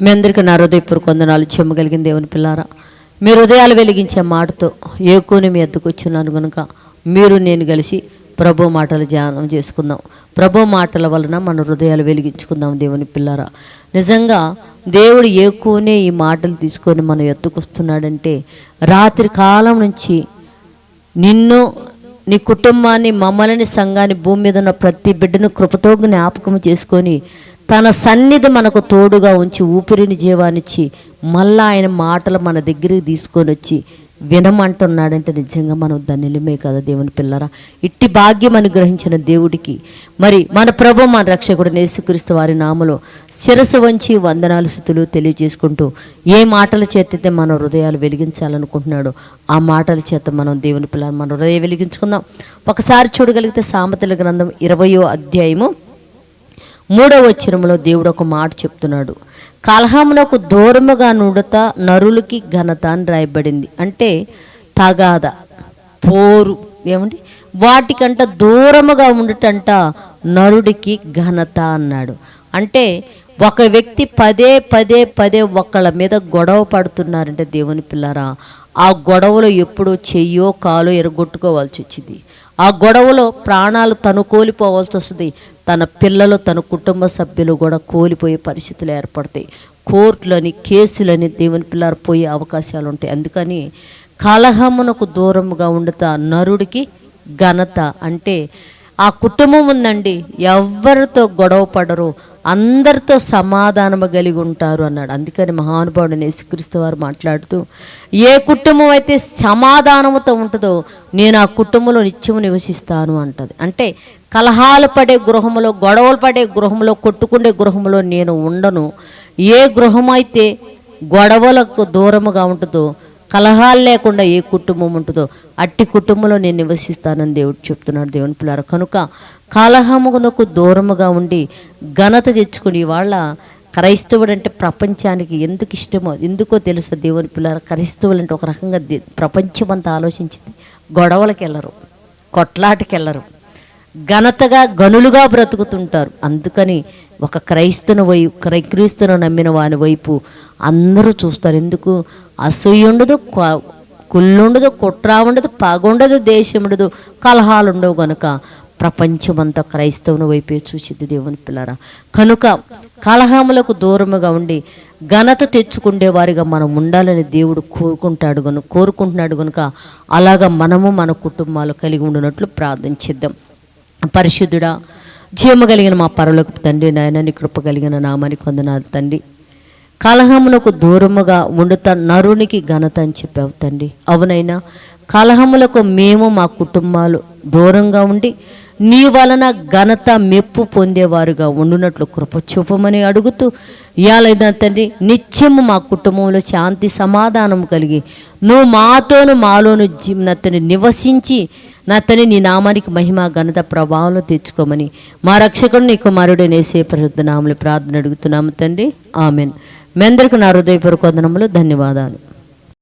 మీ అందరికీ నా హృదయపూర్వక వందనాలు. చెమ్మగలిగిన దేవుని పిల్లారా మీ హృదయాలు వెలిగించే మాటతో ఏకోని మీ ఎద్దుకు వచ్చినాను కనుక మీరు నేను కలిసి ప్రభు మాటలు ధ్యానం చేసుకుందాం. ప్రభు మాటల వలన మన హృదయాలు వెలిగించుకుందాం దేవుని పిల్లారా. నిజంగా దేవుడు ఏకోనే ఈ మాటలు తీసుకొని మనం ఎత్తుకొస్తున్నాడంటే రాత్రి కాలం నుంచి నిన్ను నీ కుటుంబాన్ని మమ్మల్ని సంఘాన్ని భూమి మీద ఉన్న ప్రతి బిడ్డను కృపతో జ్ఞాపకం చేసుకొని తన సన్నిధి మనకు తోడుగా ఉంచి ఊపిరిని జీవానిచ్చి మళ్ళా ఆయన మాటలు మన దగ్గరికి తీసుకొని వచ్చి వినమంటున్నాడంటే నిజంగా మనం ధన్యులమే కదా దేవుని పిల్లరా? ఇట్టి భాగ్యం అనుగ్రహించిన దేవుడికి. మరి మన ప్రభు మన రక్షకుడు నేసుక్రీస్తు వారి నామలో శిరసు వంచి వందనాలు స్థుతులు తెలియజేసుకుంటూ ఏ మాటల చేతైతే మన హృదయాలు వెలిగించాలనుకుంటున్నాడో ఆ మాటల చేత మనం దేవుని పిల్లలు మన హృదయం వెలిగించుకుందాం. ఒకసారి చూడగలిగితే సామెతల గ్రంథం ఇరవయో అధ్యాయము మూడవ వచనంలో దేవుడు ఒక మాట చెప్తున్నాడు. కలహమునకు దూరముగా నుడత నరులకి ఘనత అని రాయబడింది. అంటే తగాద పోరు ఏమండి? వాటికంట దూరముగా ఉండటంట నరుడికి ఘనత అన్నాడు. అంటే ఒక వ్యక్తి పదే పదే పదే ఒకళ్ళ మీద గొడవ పడుతున్నారంటే దేవుని పిల్లరా ఆ గొడవలో ఎప్పుడో చెయ్యో కాలో ఎరగొట్టుకోవాల్సి వచ్చింది. ఆ గొడవలో ప్రాణాలు తను కోల్పోవాల్సి వస్తుంది. తన పిల్లలు తన కుటుంబ సభ్యులు కూడా కోల్పోయే పరిస్థితులు ఏర్పడతాయి. కోర్టులని కేసులని దేవుని పిల్లలు పోయే అవకాశాలు ఉంటాయి. అందుకని కలహమునకు దూరముగా ఉండుతా నరుడికి ఘనత అంటే ఆ కుటుంబం ఉందండి. ఎవరితో గొడవ పడరు. అందరితో సమాధానము కలిగి ఉంటారు అన్నాడు. అందుకని మహానుభావుడు యేసుక్రీస్తు వారు మాట్లాడుతూ ఏ కుటుంబం అయితే సమాధానముతో ఉంటుందో నేను ఆ కుటుంబంలో నిత్యము నివసిస్తాను అంటది. అంటే కలహాలు పడే గృహములో గొడవలు పడే గృహంలో కొట్టుకుండే గృహంలో నేను ఉండను. ఏ గృహమైతే గొడవలకు దూరముగా ఉంటుందో కలహాలు లేకుండా ఏ కుటుంబం ఉంటుందో అట్టి కుటుంబంలో నేను నివసిస్తానని దేవుడు చెప్తున్నాడు దేవుని పిల్లలు కనుక కలహమునకు దూరముగా ఉండి ఘనత తెచ్చుకుని వాళ్ళ క్రైస్తవుడు అంటే ప్రపంచానికి ఎందుకు ఇష్టమో ఎందుకో తెలుసా దేవుని పిల్లలు క్రైస్తవులు అంటే ఒక రకంగా ప్రపంచం అంతా ఆలోచించింది. గొడవలకు వెళ్ళరు కొట్లాటకి వెళ్ళరు ఘనతగా గనులుగా బ్రతుకుతుంటారు. అందుకని ఒక క్రైస్తవుని వైపు క్రై క్రీస్తును నమ్మిన వాని వైపు అందరూ చూస్తారు. ఎందుకు? అసూయ ఉండదు కుళ్ళుండదు కుట్ర ఉండదు పగుండదు దేశం ఉండదు కలహాలు ఉండవు గనుక ప్రపంచమంతా క్రైస్తవుని వైపే చూసిద్ది దేవుని పిల్లరా. కనుక కలహములకు దూరముగా ఉండి ఘనత తెచ్చుకుండే వారిగా మనం ఉండాలని దేవుడు కోరుకుంటాడు గను కోరుకుంటున్నాడు గనుక అలాగా మనము మన కుటుంబాలు కలిగి ఉండినట్లు ప్రార్థించిద్దాం. పరిశుద్ధుడా జీవము కలిగిన మా పరలోకి తండ్రి నాయన నీ కృప కలిగిన నామానికి వందనాలు తండ్రి. కలహమునకు దూరముగా ఉండుత నరునికి ఘనత అని చెప్పావు తండ్రి. అవునైనా కలహములకు మేము మా కుటుంబాలు దూరంగా ఉండి నీ వలన ఘనత మెప్పు పొందేవారుగా ఉండునట్లు కృప చూపమని అడుగుతూ ఇయాలైనా తండ్రి నిత్యము మా కుటుంబంలో శాంతి సమాధానం కలిగి నువ్వు మాతోను మాలోను జీ నతని నివసించి నతని నీ నామానికి మహిమ ఘనత ప్రభావం తెచ్చుకోమని మా రక్షకుడు నీ కుమారుడు నేసే పరిశుద్ధ నామలు ప్రార్థన అడుగుతున్నాము తండ్రి. ఆమెన్. మీ అందరికీ నా హృదయపూర్వక వందనములు ధన్యవాదాలు.